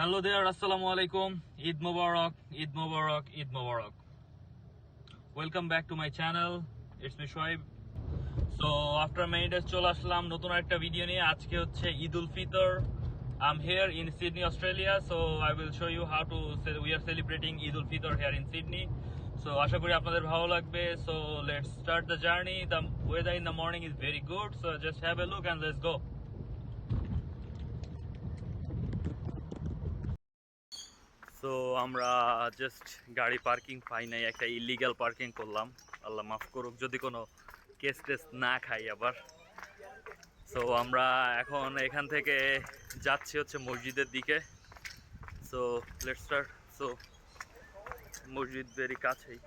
Hello there, Assalamu alaikum. Eid Mubarak, Eid Mubarak, Eid Mubarak. Welcome back to my channel. It's me Shoaib. So after many days চলে আসলাম নতুন একটা video নিয়ে আজকে হচ্ছে Eid ul Fitr I'm here in Sydney, Australia, so I will show you how to ce- we are celebrating Eid ul Fitr here in Sydney. So আশা করি আপনাদের ভালো লাগবে. So let's start the journey. The weather in the morning is very good, so just have a look and let's go. So আমরা just গাড়ি parking পাই নাই, একটা illegal parking করলাম। আল্লাহ মাফ করুক, যদি কোনো কেস টেস না খাই আবার। সো আমরা এখন এখান থেকে যাচ্ছি হচ্ছে মসজিদের দিকে। সো লেট স্টার্ট সো মসজিদ ভেরি কাছেই।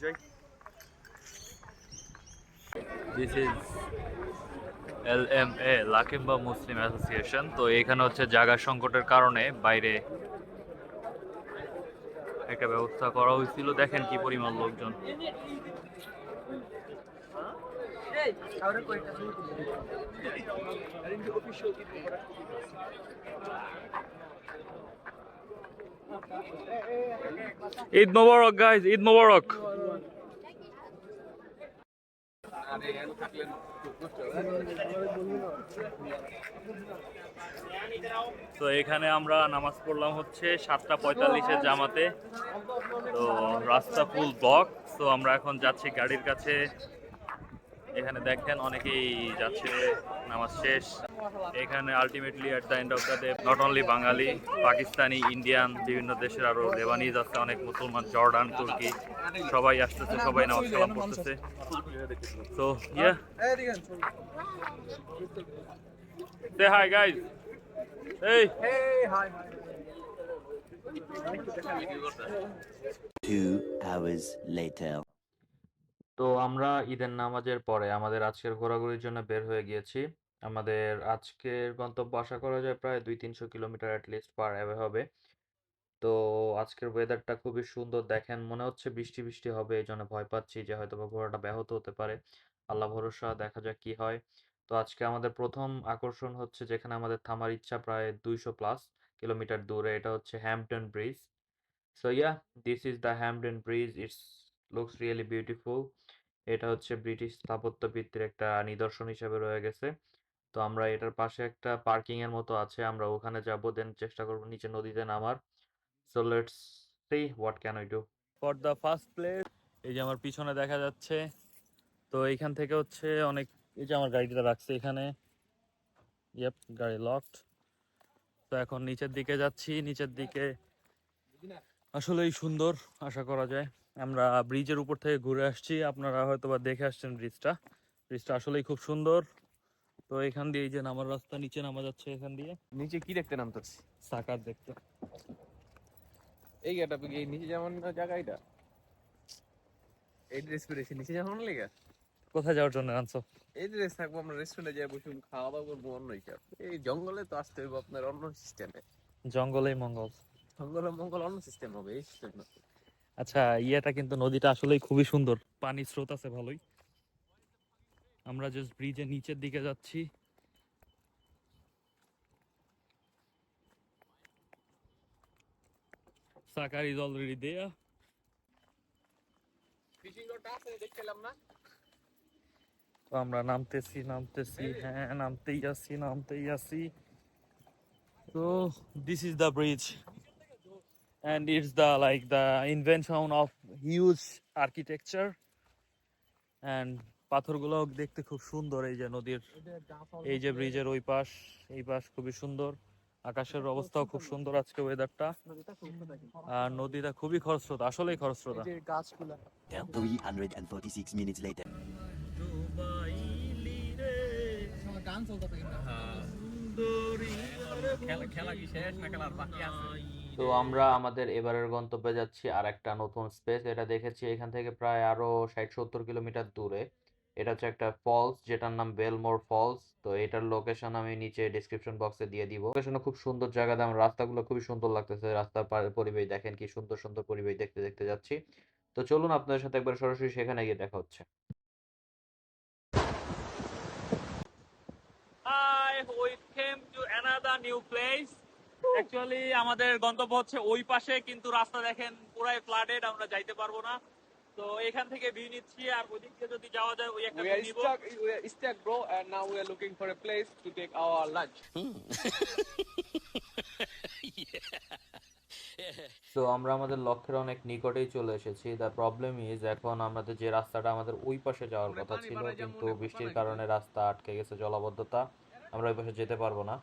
যাই this is L M A Lakemba Muslim association তো এখানে হচ্ছে জায়গা সংকটের কারণে বাইরে একটা ব্যবস্থা করা হয়েছিল। দেখেন কি পরিমাণ লোকজন। ঈদ মোবারক গাইজ ঈদ মোবারক। তো এখানে আমরা নামাজ পড়লাম হচ্ছে সাতটা পঁয়তাল্লিশের জামাতে। তো রাস্তা ফুল ব্লক তো আমরা এখন যাচ্ছি গাড়ির কাছে। এখানে দেখেন অনেকেই যাচ্ছে, নামাজ শেষ। এখানে ultimately at the end of the day not only Bangali, Pakistani Indian বিভিন্ন দেশের আরও লেবানিজ আছে, অনেক মুসলমান জর্ডান তুর্কি সবাই আসতেছে, সবাই নামাজ কালাম পড়তেছে। তো ইয়া হাই গাইজ এই Two hours later. তো আমরা ঈদের নামাজের পরে আমাদের আজকের ঘোরাঘুরির জন্য বের হয়ে গিয়েছি। আমাদের আজকের গন্তব্য আশা করা যায় প্রায় দুই তিনশো কিলোমিটার লিস্ট পার অ্যাওয়ে হবে। তো আজকের ওয়েদারটা খুবই সুন্দর। দেখেন মনে হচ্ছে বৃষ্টি বৃষ্টি হবে এই জন্য ভয় পাচ্ছি যে হয়তো বা ঘোরাটা ব্যাহত হতে পারে। আল্লাহ ভরসা দেখা যাক কি হয়। তো আজকে আমাদের প্রথম আকর্ষণ হচ্ছে যেখানে আমাদের থামার ইচ্ছা প্রায় দুইশো প্লাস কিলোমিটার দূরে, এটা হচ্ছে Hampton bridge so yeah this is the Hampton bridge it's looks really beautiful এটা হচ্ছে ব্রিটিশ স্থাপত্যবিদ্যের একটা নিদর্শন হিসেবে রয়ে গেছে। তো আমরা এটার পাশে একটা পার্কিং এর মতো আছে, আমরা ওখানে যাব দেন চেষ্টা করব নিচে নদীতে নামার। So let's see what can I do for the first place এই যে আমার পিছনে দেখা যাচ্ছে, তো এইখান থেকে হচ্ছে অনেক এই যে আমার গাড়িটা রাখছে এখানে। ইয়েপ গাড়ি লকড তো এখন নিচের দিকে যাচ্ছি। নিচের দিকে আসলেই সুন্দর আশা করা যায়। আমরা ব্রিজের উপর থেকে ঘুরে আসছি। আপনারা হয়তো বা দেখে আসছেন ব্রিজটা। ব্রিজটা আসলেই খুব সুন্দর। তো এখান দিয়ে এই যে নামার রাস্তা নিচে নামা যাচ্ছে এখান দিয়ে। নিচে কি দেখতে নাম নামতেছি? সাকার দেখতে। এই গেটা এই নিচে যেমন জায়গা এটা এই ড্রেস পরেছি নিচে যেমন লেগে? কোথায় যাওয়ার জন্য আনছো? এই যে থাকব আমরা রেস্টুরেন্টে যাই বসুন খাওয়া দাওয়া করব অন্য হিসাব এই জঙ্গলে তো আসতে হবে আপনার অন্য সিস্টেমে জঙ্গলেই মঙ্গল। জঙ্গলে মঙ্গল অন্য সিস্টেম হবে এই সিস্টেম আচ্ছা ইয়েটা কিন্তু নদীটা আসলেই খুবই সুন্দর। পানির স্রোত আছে ভালোই। আমরা জাস্ট ব্রিজের নিচের দিকে যাচ্ছি। সাকার ইজ অলরেডি দেয়া ফিশিং রডটা আছে দেখছিলাম না। তো আমরা নামতেছি নামতেছি হ্যাঁ নামতেই আছি নামতেই আছি। তো this is the bridge and it's the like the invention of huge architecture and পাথরগুলো দেখতে খুব সুন্দর এই যে নদীর এই যে ব্রিজের ওই পাশ এই পাশ খুবই সুন্দর। আকাশের অবস্থাও খুব সুন্দর আজকে ওয়েদারটা আর নদীটা খুবই খরস্রোত আসলেই খরস্রোতা। তো আমরা আমাদের এবারের গন্তব্যে যাচ্ছি আর একটা নতুন স্পেস এটা দেখেছি এখান থেকে প্রায় আরও ষাট সত্তর কিলোমিটার দূরে। এটা হচ্ছে একটা ফলস যেটার নাম বেলমোর ফলস তো এটার লোকেশন আমি নিচে ডিসক্রিপশন বক্সে দিয়ে দিব। লোকেশনে খুব সুন্দর জায়গা দাম রাস্তাগুলো খুবই সুন্দর লাগতেছে। রাস্তার পরিবেশ দেখেন কি সুন্দর সুন্দর পরিবেশ দেখতে দেখতে যাচ্ছি। তো চলুন আপনাদের সাথে একবার সরাসরি সেখানে গিয়ে দেখা হচ্ছে। New place. অ্যাকচুয়ালি আমাদের গন্তব্য হচ্ছে ওই পাশে কিন্তু রাস্তা দেখেন পুরাই ফ্লাডেড আমরা যাইতে পারব না। তো এখান থেকে ভিউ নিচ্ছি আর ওদিক দিয়ে যদি যাওয়া যায় ওই একটা ভিউ নিব। stuck. We are stuck, bro, and now we are looking for a place to take our lunch. তো আমরা আমাদের লক্ষ্যের অনেক নিকটেই চলে এসেছি। দ্য প্রবলেম ইজ এখন আমাদের যে রাস্তাটা আমাদের ওই পাশে যাওয়ার কথা ছিল কিন্তু বৃষ্টির কারণে রাস্তা আটকে গেছে জলাবদ্ধতা। আমরা ওই পাশে যেতে পারব না।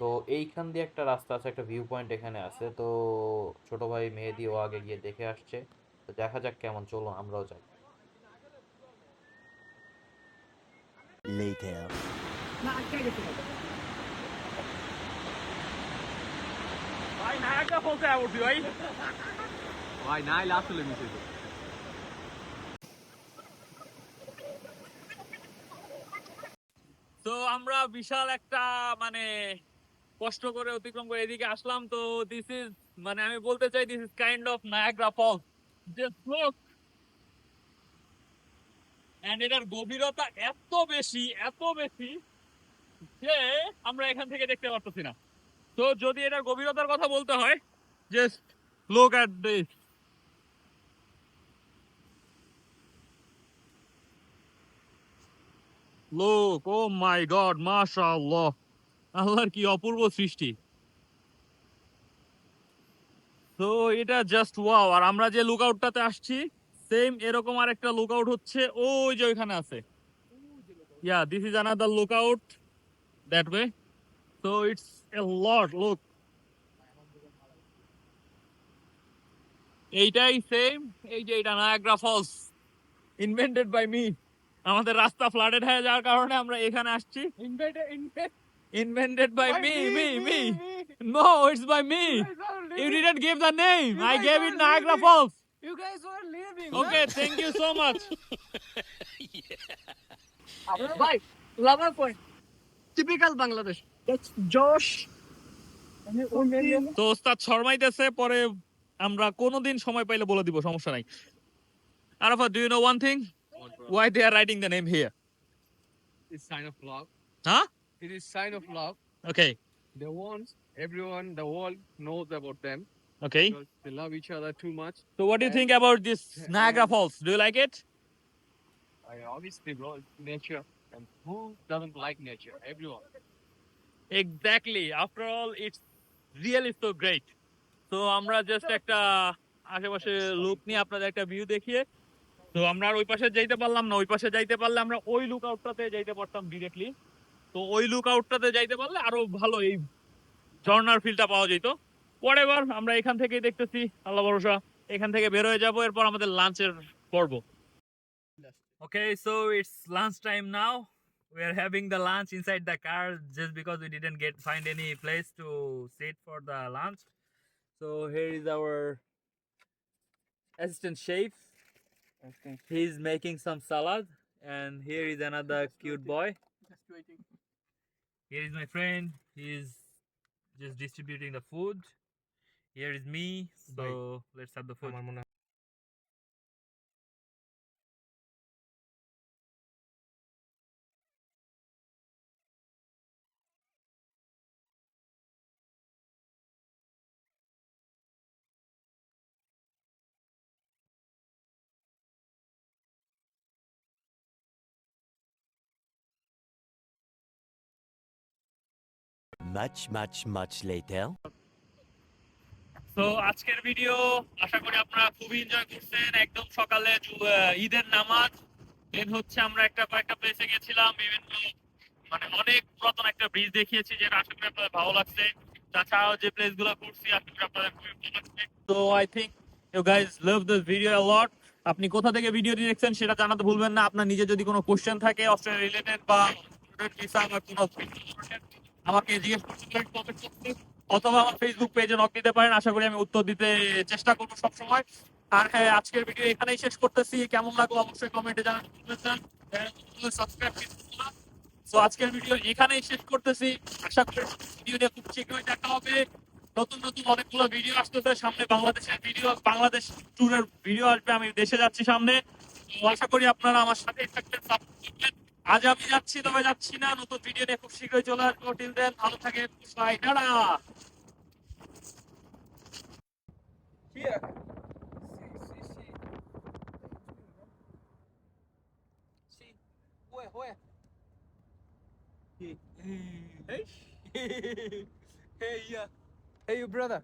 তো এইখান দিয়ে একটা রাস্তা আছে একটা ভিউ পয়েন্ট এখানে আছে। তো ছোট ভাই মেহেদি ও আগে গিয়ে দেখে আসছে। তো দেখা যাক কেমন চলো আমরাও যাই। Later. ভাই নায়াগ্রা ফলসে যাব ভাই? ভাই নাই আসলে মিশে তো আমরা বিশাল একটা মানে কষ্ট করে অতিক্রম করে এদিকে আসলাম। তো দিস ইজ মানে আমি বলতে চাই this is kind of Niagara falls just and এটার গভীরতা এত বেশি এত বেশি যে আমরা এখান থেকে দেখতে পারতেছি না। তো যদি এটার গভীরতার কথা বলতে হয় জাস্ট লুক অ্যাট দিস লোক ও মাই গড মাশাআল্লাহ। আল্লাহর কি অপূর্ব সৃষ্টি? তো এটা জাস্ট ওয়াও আর আমরা যে লুকআউটটাতে আসছি সেম এরকম আর একটা লুকআউট হচ্ছে ওই যে ওইখানে আছে। Yeah this is another lookout that way so it's a lot look এইটাই সেম এই যে এটা Niagara falls invented by me আমাদের রাস্তা ফ্লাডেড হয়ে যাওয়ার কারণে আমরা এখানে আসছি। Invented by me me me no it's by me you didn't give the name I gave it Niagara falls You guys were leaving. Okay thank you so much ভাই lover point typical Bangladesh জোশ তো ওস্তাদ শর্মাইতেছে পরে আমরা কোনোদিন সময় পাইলে বলে দিব সমস্যা নাই। Arafa do you know one thing why they are writing the name here? It's sign of love. huh? It is sign of love. okay They want everyone, the world knows about them okay because they love each other too much. so what do you think about this niagara falls do you like it I obviously, bro, it's nature, and who doesn't like nature? Everyone. Exactly after all it's really so great তো আমরা just একটা আশেপাশে look নিয়ে আপনাদের একটা view দেখিয়ে তো আমরা আর ওই পাশে যাইতে পারলাম না ওই পাশে যাইতে পারলে আমরা ওই লুক আউটটাতে যাইতে পারতাম ডিরেক্টলি তো ওই লুক আউটটাতে যাইতে পারলে আরও ভালো এই ঝর্ণার ফিলটা পাওয়া যেত পরে এবার আমরা এখান থেকেই দেখতেছি আল্লাহ ভরসা এখান থেকে বের হয়ে যাব এরপর আমাদের লাঞ্চের পর্ব okay so it's lunch time now we are having the lunch inside the car just because we didn't get find any place to sit for the lunch so here is our assistant chef he's making some salad and here is another cute boy here is my friend. He's just distributing the food. Here is me. So let's have the food Much, much, much later. তো আজকের video আশা করি আপনারা খুবই enjoy করছেন। একদম সকালে ঈদের নামাজ। দেন হচ্ছে আমরা একটা কয়েকটা প্লেসে গেছিলাম বিভিন্ন মানে অনেক পুরাতন একটা ব্রিজ দেখিয়েছি যেটা আশা করি আপনাদের ভালো লাগছে। তাছাড়াও যে প্লেসগুলো ঘুরছি আশা করি আপনাদের খুবই ভালো লাগছে। তো I think you guys love this video lot আপনি কোথা থেকে ভিডিওটি দেখছেন সেটা জানাতে ভুলবেন না। আপনার নিজে যদি কোনো কোশ্চেন থাকে অস্ট্রেলিয়া রিলেটেড বা বা কোনো আমাকে জিজ্ঞেস করতে পারেন comment করতে অথবা আমার ফেসবুক পেজে নক দিতে পারেন। আশা করি আমি উত্তর দিতে চেষ্টা করব সবসময়। আর হ্যাঁ আজকের ভিডিও এখানেই শেষ করতেছি। কেমন লাগল অবশ্যই কমেন্টে জানাতে ভুলবেন না। সাবস্ক্রাইব তো আজকের ভিডিও এখানেই শেষ করতেছি। আশা করি ভিডিও নিয়ে খুব শীঘ্রই দেখা হবে। নতুন নতুন অনেকগুলো ভিডিও আসতেছে। সামনে বাংলাদেশের ভিডিও বাংলাদেশ ট্যুরের ভিডিও আসবে। আমি দেশে যাচ্ছি সামনে। আশা করি আপনারা আমার সাথে থাকবেন আজ আমি যাচ্ছি তবে যাচ্ছি না নতুন ভিডিও নিয়ে খুব শীঘ্রই চলে আসব টিল দেন ভালো থাকেন bye tata Hey, hey, yeah. hey, you brother.